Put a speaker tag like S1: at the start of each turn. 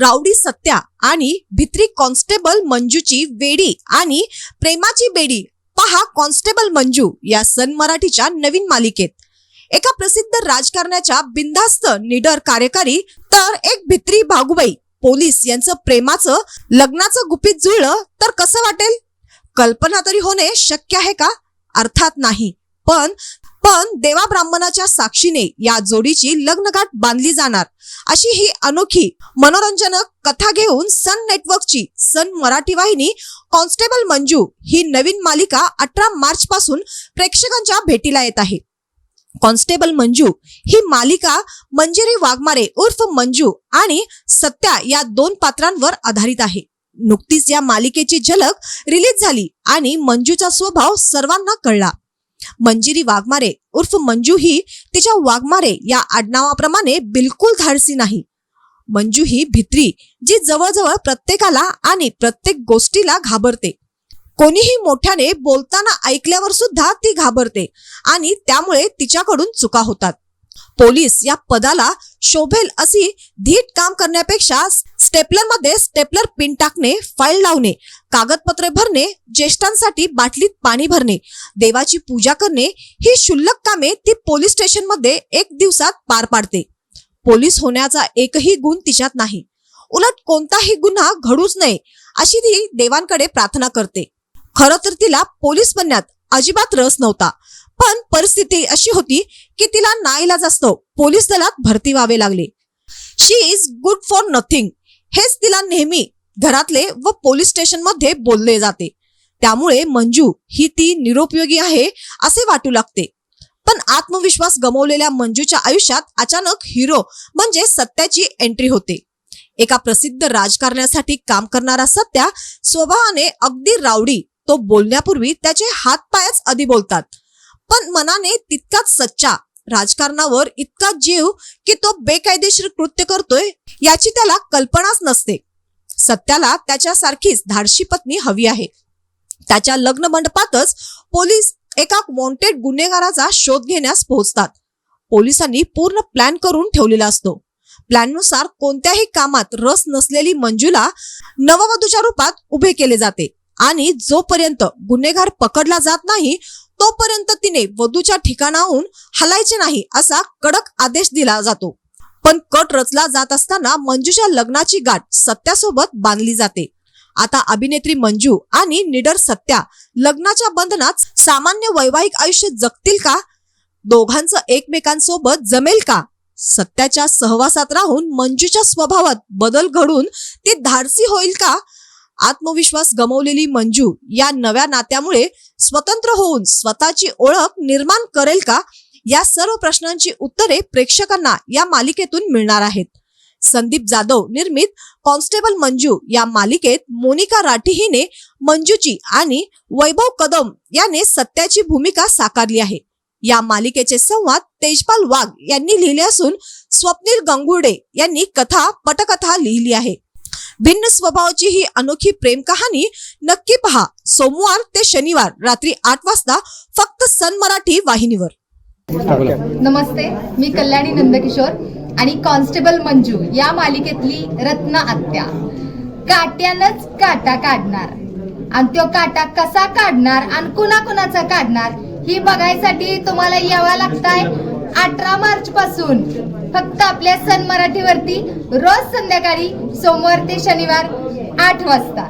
S1: Rowdy Satya आणि भित्री constable मंजूची वेडी आणि प्रेमाची बेडी. पहा कॉन्स्टेबल मंजू या सन मराठीच्या नवीन मालिकेत. एका प्रसिद्ध राजकारण्याच्या बिनधास्त निडर कार्यकारी तर एक भित्री भागुबाई. पोलीस यांचं प्रेमाचं लग्नाचं गुपित जुळलं तर कसं वाटेल? कल्पना तरी होणे शक्य आहे का? अर्थात नाही. पण पण देवा ब्राह्मणाच्या साक्षीने या जोडीची लग्नगाठ बांधली जाणार. अशी ही अनोखी मनोरंजनक कथा घेऊन सन नेटवर्कची सन मराठी वाहिनी कॉन्स्टेबल मंजू ही नवीन मालिका अठरा मार्च पासून प्रेक्षकांच्या भेटीला येत आहे. कॉन्स्टेबल मंजू ही मालिका मंजिरी वाघमारे उर्फ मंजू आणि सत्या या दोन पात्रांवर आधारित आहे. नुकतीच या मालिकेची झलक रिलीज झाली आणि मंजूचा स्वभाव सर्वांना कळला. मंजिरी वाघमारे उर्फ मंजू ही तिच्या वाघमारे या आडनावाप्रमाणे बिलकुल धाडसी नाही. मंजू ही भित्री जी जवळजवळ प्रत्येकाला आणि प्रत्येक गोष्टीला घाबरते. कोणीही मोठ्याने बोलताना ऐकल्यावर सुद्धा ती घाबरते आणि त्यामुळे तिच्याकडून चुका होतात. पोलीस या पदाला शोभेल अशी धीट काम करण्यापेक्षा स्टेपलरमध्ये स्टेपलर पिन टाकणे फाईल लावणे कागदपत्रे भरणे ज्येष्ठांसाठी बाटलीत पाणी भरणे देवाची पूजा करणे ही क्षुल्लक कामे ती पोलीस स्टेशनमध्ये एक दिवसात पार पाडते. पोलीस होण्याचा एकही गुण तिच्यात नाही. उलट कोणताही गुन्हा घडूच नये अशी ती देवांकडे प्रार्थना करते. खर तर तिला पोलीस बनण्यात अजिबात रस नव्हता. पण परिस्थिती अशी होती की तिला नाईलाज असतो. पोलीस दलात भरती व्हावे लागले. She is good for nothing हेच तिला नेहमी घरातले व पोलीस स्टेशनमध्ये बोलले जाते. त्यामुळे मंजू ही ती निरुपयोगी आहे असे वाटू लागते. पण आत्मविश्वास गमावलेल्या मंजूच्या आयुष्यात अचानक हिरो म्हणजे सत्याची एंट्री होते. एका प्रसिद्ध राजकारण्यासाठी काम करणारा सत्या स्वभावाने अगदी रावडी तो बोलण्यापूर्वी त्याचे हातपायच आधी बोलतात. पण मनाने तितकाच सच्चा. राजकारणावर इतका जीव की तो बेकायदेशीर कृत्य करतोय याची त्याला कल्पनाच नसते. सत्याला त्याच्यासारखीच धाडशी पत्नी हवी आहे. त्याच्या लग्न मंडपातच पोलीस एका वॉन्टेड गुन्हेगाराचा शोध घेण्यास पोहोचतात. पोलिसांनी पूर्ण प्लॅन करून ठेवलेला असतो. प्लॅननुसार कोणत्याही कामात रस नसलेली मंजूला नववधूच्या रूपात उभे केले जाते आणि जोपर्यंत गुन्हेगार पकडला जात नाही तोपर्यंत तिने वधूच्या ठिकाणाहून हलायचे नाही असा कडक आदेश दिला जातो. पण कट रचला जात असताना मंजूच्या लग्नाची गाठ सत्यासोबत बांधली जाते. आता अभिनेत्री मंजू आणि निडर सत्या लग्नाच्या बंधनात सामान्य वैवाहिक आयुष्य जगतील का? दोघांचं एकमेकांसोबत जमेल का? सत्याच्या सहवासात राहून मंजूच्या स्वभावात बदल घडून ती धाडसी होईल का? आत्मविश्वास गमवलेली मंजू या नव्या नात्यामुळे स्वतंत्र होऊन स्वतःची ओळख निर्माण करेल का? या सर्व प्रश्नांची उत्तरे प्रेक्षकांना या मालिकेतून मिळणार आहेत. संदीप जाधव निर्मित कॉन्स्टेबल मंजू या मालिकेत मोनिका राठी हिने मंजूची आणि वैभव कदम याने सत्याची भूमिका साकारली आहे. या मालिकेचे संवाद तेजपाल वाघ यांनी लिहिले असून स्वप्नील गंगुडे यांनी कथा पटकथा लिहिली आहे. भिन्न स्वभावाची ही अनोखी प्रेम कहाणी नक्की पहा. सोमवार ते शनिवार रात्री आठ वाजता फक्त सन मराठी वाहिनीवर.
S2: नमस्ते मी कल्याणी नंदकिशोर आणि कॉन्स्टेबल मंजू या मालिकेतली रत्न आत्या. काट्यानच काटा काढणार. आणि तो काटा कसा काढणार आणि कुणा कुणाचा काढणार ही बघायसाठी तुम्हाला यावं लागताय. अठरा मार्च पासून फक्त आपल्या सन मराठीवरती रोज संध्याकाळी सोमवार ते शनिवार आठ वाजता.